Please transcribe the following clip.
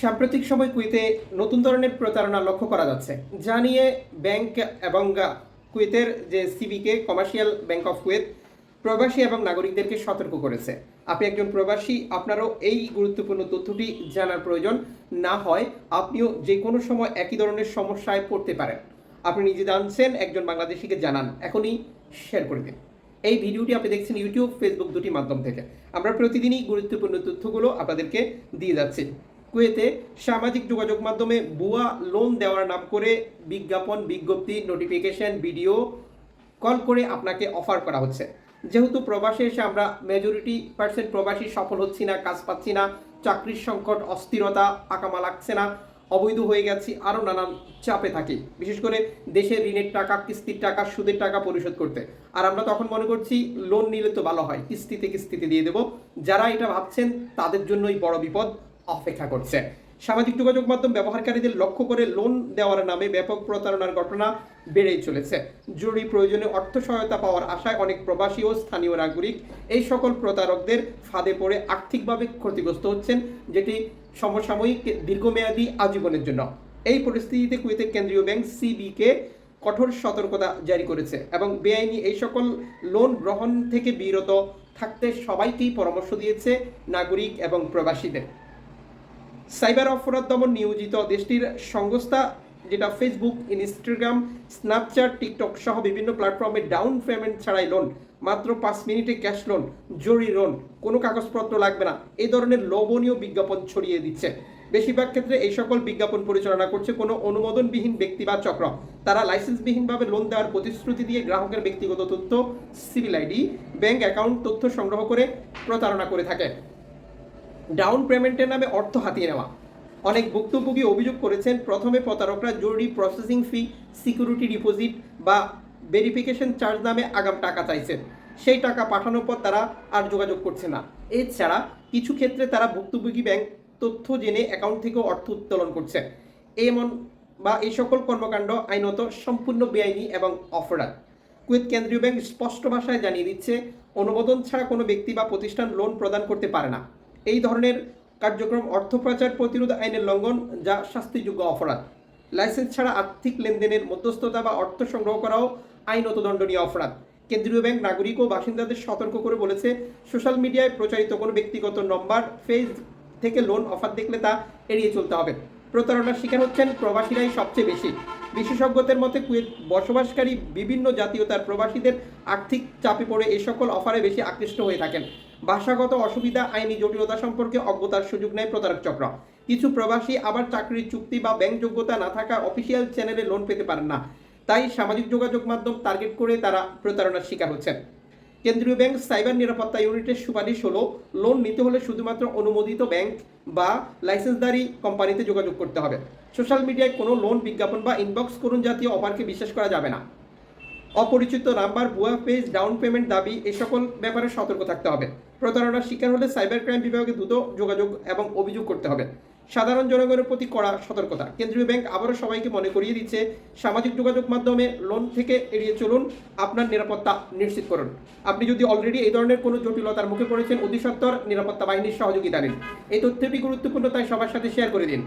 সাম্প্রতিক সময় কুয়েতে নতুন ধরনের প্রতারণা লক্ষ্য করা যাচ্ছে। যা নিয়ে ব্যাংক এবং কুয়েতের যে CBK, commercial bank of Kuwait, প্রবাসী এবং নাগরিকদেরকে সতর্ক করেছে। আপনি একজন প্রবাসী, আপনারও এই গুরুত্বপূর্ণ তথ্যটি জানার প্রয়োজন। না হয় আপনিও যে কোনো সময় একই ধরনের সমস্যায় পড়তে পারেন। আপনি নিজে জানছেন, একজন বাংলাদেশিকে জানান। এখনই শেয়ার করে দিন। এই ভিডিওটি আপনি দেখছেন ইউটিউব ফেসবুক দুটি মাধ্যম থেকে। আমরা প্রতিদিনই গুরুত্বপূর্ণ তথ্যগুলো আপনাদেরকে দিয়ে যাচ্ছি। কুয়েতে সামাজিক যোগাযোগ মাধ্যমে বুয়া লোন দেওয়ার নাম করে বিজ্ঞাপন, বিজ্ঞপ্তি নোটিফিকেশন ভিডিও কল করে আপনাকে অফার করা হচ্ছে। যেহেতু প্রবাসে এসে আমরা মেজরিটি পার্সেন্ট প্রবাসী সফল হচ্ছি না, কাজ পাচ্ছি না, চাকরির সংকট, অস্থিরতা, আকামা লাগছে না, অবৈধ হয়ে গেছি আরও নানান চাপে থাকি। বিশেষ করে দেশের ঋণের টাকা, কিস্তির টাকা, সুদের টাকা পরিশোধ করতে। আর আমরা তখন মনে করছি লোন নিলে তো ভালো হয়, কিস্তিতে কিস্তিতে দিয়ে দেবো। যারা এটা ভাবছেন, তাদের জন্যই বড় বিপদ। অপেক্ষা করছে। সামাজিক যোগাযোগ মাধ্যম ব্যবহারকারীদের লক্ষ্য করে লোন দেওয়ার নামে ব্যাপক প্রতারণার ঘটনা বেড়েই চলেছে। জরুরি প্রয়োজনে অর্থ সহায়তা পাওয়ার আশায় অনেক প্রবাসী ও স্থানীয় নাগরিক এই সকল প্রতারকদের ফাঁদে পড়ে আর্থিকভাবে ক্ষতিগ্রস্ত হচ্ছেন, যেটি সমসাময়িক দীর্ঘমেয়াদী আজীবনের জন্য। এই পরিস্থিতিতে কুয়েতের কেন্দ্রীয় ব্যাংক সিবিকে কঠোর সতর্কতা জারি করেছে এবং বেআইনি এই সকল লোন গ্রহণ থেকে বিরত থাকতে সবাইকেই পরামর্শ দিয়েছে নাগরিক এবং প্রবাসীদের। সাইবার অপরাধ দমন নিয়োজিত দেশটির সংস্থা, যেটা ফেসবুক ইনস্টাগ্রাম স্ন্যাপচ্যাট টিকটক সহ বিভিন্ন প্ল্যাটফর্মে ডাউন পেমেন্ট ছাড়াই লোন মাত্র পাঁচ মিনিটে ক্যাশ লোন জরুরি লোন কোনো কাগজপত্র লাগবে না। এই ধরনের লোভনীয় বিজ্ঞাপন ছড়িয়ে দিচ্ছে। বেশিরভাগ ক্ষেত্রে এই সকল বিজ্ঞাপন পরিচালনা করছে কোনো অনুমোদনবিহীন ব্যক্তি বা চক্র। তারা লাইসেন্সবিহীনভাবে লোন দেওয়ার প্রতিশ্রুতি দিয়ে গ্রাহকের ব্যক্তিগত তথ্য সিভিল আইডি ব্যাংক অ্যাকাউন্ট তথ্য সংগ্রহ করে প্রতারণা করে থাকে। ডাউন পেমেন্টের নামে অর্থ হাতিয়ে নেওয়া। অনেক ভুক্তভোগী অভিযোগ করেছেন, প্রথমে প্রতারকরা জরুরি প্রসেসিং ফি সিকিউরিটি ডিপোজিট বা ভেরিফিকেশন চার্জ নামে আগাম টাকা চাইছেন। সেই টাকা পাঠানোর পর তারা আর যোগাযোগ করছে না। এছাড়া কিছু ক্ষেত্রে তারা ভুক্তভোগী ব্যাংক তথ্য জেনে অ্যাকাউন্ট থেকেও অর্থ উত্তোলন করছে এমন বা এই সকল কর্মকাণ্ড আইনত সম্পূর্ণ বেআইনি এবং অপরাধ। কুয়েত কেন্দ্রীয় ব্যাংক স্পষ্ট ভাষায় জানিয়ে দিচ্ছে, অনুমোদন ছাড়া কোনো ব্যক্তি বা প্রতিষ্ঠান লোন প্রদান করতে পারে না। এই ধরনের কার্যক্রম অর্থ পাচার প্রতিরোধ আইনের লঙ্ঘন যা শাস্তিযোগ্য অপরাধ। লাইসেন্স ছাড়া আর্থিক লেনদেনের মধ্যস্থতা বা অর্থ সংগ্রহ করাও আইনত দণ্ডনীয় অপরাধ। কেন্দ্রীয় ব্যাংক নাগরিক ও বাসিন্দাদের সতর্ক করে বলেছে, সোশ্যাল মিডিয়ায় প্রচারিত কোনো ব্যক্তিগত নম্বর ফেজ থেকে লোন, অফার দেখলে তা এড়িয়ে চলতে হবে। প্রতারণার শিকার হচ্ছেন প্রবাসীরাই সবচেয়ে বেশি। বিশেষজ্ঞদের মতে, কুয়েত বসবাসকারী বিভিন্ন জাতীয়তার প্রবাসীদের আর্থিক চাপে পড়ে এই সকল অফারে বেশি আকৃষ্ট হয়ে থাকেন। ভাষাগত অসুবিধা, আইনি জটিলতা সম্পর্কে অজ্ঞতার সুযোগ নেয় প্রতারক চক্র। কিছু প্রবাসী আবার চাকরির চুক্তি বা ব্যাংক যোগ্যতা না থাকা অফিসিয়াল চ্যানেলে লোন পেতে পারেন না। তাই সামাজিক যোগাযোগ মাধ্যম টার্গেট করে তারা প্রতারণার শিকার হচ্ছেন। কেন্দ্রীয় ব্যাংক সাইবার নিরাপত্তা ইউনিটের সুপারিশ হলো, লোন নিতে হলে শুধুমাত্র অনুমোদিত ব্যাংক বা লাইসেন্সদারি কোম্পানিতে যোগাযোগ করতে হবে। সোশ্যাল মিডিয়ায় কোনো লোন বিজ্ঞাপন বা ইনবক্স করুন জাতীয় অফারকে বিশ্বাস করা যাবে না। অপরিচিত নাম্বার, ভুয়া পেজ, ডাউন পেমেন্ট দাবি এই সকল ব্যাপারে সতর্ক থাকতে হবে। প্রতারণার শিকার হলে সাইবার ক্রাইম বিভাগে দ্রুত যোগাযোগ এবং অভিযোগ করতে হবে। সাধারণ জনগণের প্রতি কড়া সতর্কতা। কেন্দ্রীয় ব্যাংক আবারও সবাইকে মনে করিয়ে দিচ্ছে, সামাজিক যোগাযোগ মাধ্যমে লোন থেকে এড়িয়ে চলুন, আপনার নিরাপত্তা নিশ্চিত করুন। আপনি যদি অলরেডি এই ধরনের কোনো জটিলতার মুখে পড়েছেন, অতি সত্বর নিরাপত্তা বাহিনীর সহযোগিতা নিন। এই তথ্যটি গুরুত্বপূর্ণ, তাই সবার সাথে শেয়ার করে দিন।